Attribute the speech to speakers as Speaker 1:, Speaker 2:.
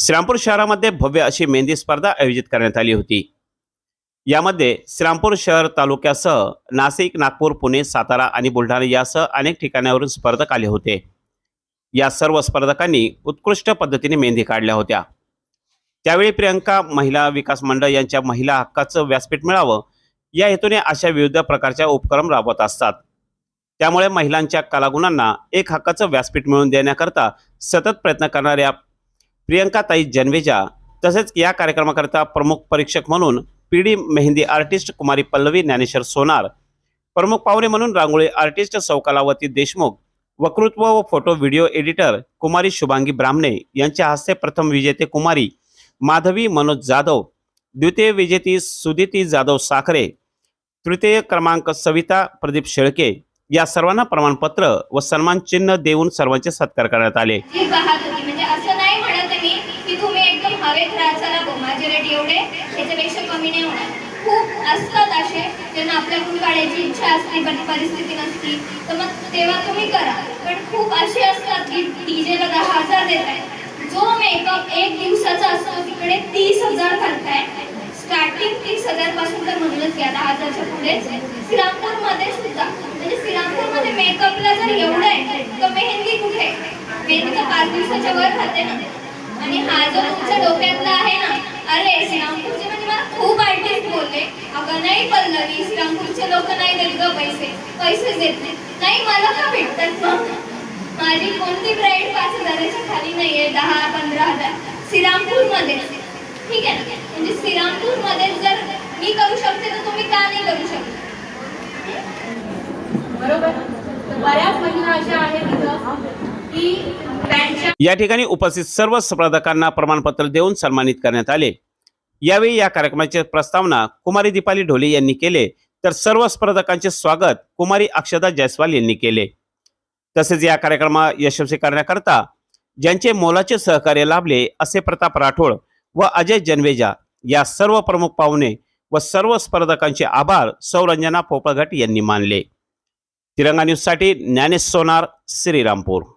Speaker 1: श्रामपूर शहरामध्ये भव्य अशी मेहंदी स्पर्धा आयोजित करण्यात आली होती. यामध्ये श्रामपूर शहर तालुक्यासह नाशिक नागपूर पुणे सातारा आणि बुलढाणा यासह अनेक ठिकाणावरून स्पर्धक आले होते. या सर्व स्पर्धकांनी उत्कृष्ट पद्धतीने मेहंदी काढल्या होत्या. त्यावेळी प्रियंका महिला विकास मंडळ यांच्या महिला हक्काचं व्यासपीठ मिळावं या हेतूने अशा विविध प्रकारच्या उपक्रम राबवत असतात. त्यामुळे महिलांच्या कलागुणांना एक हक्काचं व्यासपीठ मिळवून देण्याकरता सतत प्रयत्न करणाऱ्या प्रियंकाताई जनवेजा तसेच या कार्यक्रमाकरिता प्रमुख परीक्षक म्हणून पी डी मेहंदी आर्टिस्ट कुमारी पल्लवी ज्ञानेश्वर सोनार प्रमुख पाहुणे म्हणून रांगोळी आर्टिस्ट सौकलावती देशमुख वक्तृत्व व फोटो व्हिडिओ एडिटर कुमारी शुभांगी ब्राह्मणे यांच्या हस्ते प्रथम विजेते कुमारी माधवी मनोज जाधव द्वितीय विजेती सुदिती जाधव साखरे तृतीय क्रमांक सविता प्रदीप शेळके या सर्वांना प्रमाणपत्र व सन्मान चिन्ह देऊन सर्वांचे सत्कार करण्यात आले
Speaker 2: जी पाहत होती म्हणजे असं नाही म्हणत आहे मी एकदम हवेत राहा चला माझे रेट एवढे. त्याच्यापेक्षा कमी नाही होणार. खूप असतात असे ज्यांना आपल्याकडून काढायची इच्छा असते पण परिस्थिती नसती. तर मग तेव्हा तुम्ही करा. पण खूप असे असतात की डीजेला दहा हजार देत आहे जो मेकअप एक दिवसाचा असतो तिकडे तीस हजार घालताय स्टार्टिंग तीस हजारपासून तर म्हणूनच घ्या दहा हजारच्या पुढेच श्रीरामपूरमध्ये सुद्धा. म्हणजे श्रीरामपूरमध्ये मेकअपला जर एवढं आहे तर मेहंदी कुठे? मेहंदी तर पाच दिवसाच्या वर राहते ना. आणि हा जो तुमच्या डोक्यातला आहे ना अरे श्रीरामपूरचे म्हणजे मला खूप आर्टिस्ट बोलले. अगं नाही पल्लवी श्रीरामपूरचे लोक नाही देत ग पैसे. पैसेच देत नाही नाही मला का भेटतात मग माझी कोणती ब्राईड पाच हजाराच्या खाली नाहीये दहा पंधरा हजार. श्रीरामपूरमध्ये ठीक आहे ना? म्हणजे श्रीरामपूरमध्ये जर मी करू शकते तर तुम्ही का नाही करू शकत?
Speaker 3: बरोबर. बऱ्याच महिला अशा आहेत
Speaker 1: या ठिकाणी उपस्थित सर्व स्पर्धकांना प्रमाणपत्र देऊन सन्मानित करण्यात आले. यावेळी या कार्यक्रमाची प्रस्तावना कुमारी दीपाली ढोले यांनी केले. तर सर्व स्पर्धकांचे स्वागत कुमारी अक्षदा जयस्वाल यांनी केले. तसेच या कार्यक्रमा यशस्वी करण्याकरता ज्यांचे मोलाचे सहकार्य लाभले असे प्रताप राठोड व अजय जनवेजा या सर्व प्रमुख पाहुणे व सर्व स्पर्धकांचे आभार सौरंजना पोपळघट यांनी मानले. तिरंगा न्यूजसाठी ज्ञानेश सोनार श्रीरामपूर.